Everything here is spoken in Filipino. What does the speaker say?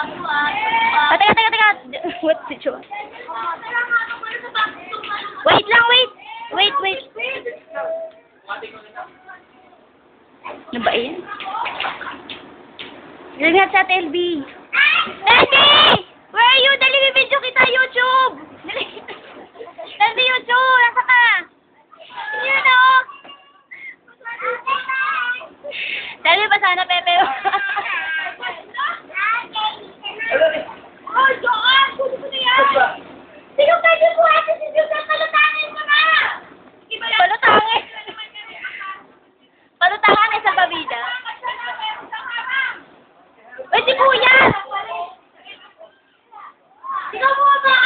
Ah, teka, teka, teka. What's the joke? Wait lang, wait. Wait, wait. Ano ba yan? Ingat sa LB. LB! Where are you? Dali, video kita, YouTube! Dali. LB, YouTube! Nasa ka? You oh. know? Dali pa sana, Pepe. sa pabida? Uy, si Kuya! Ikaw mo ba?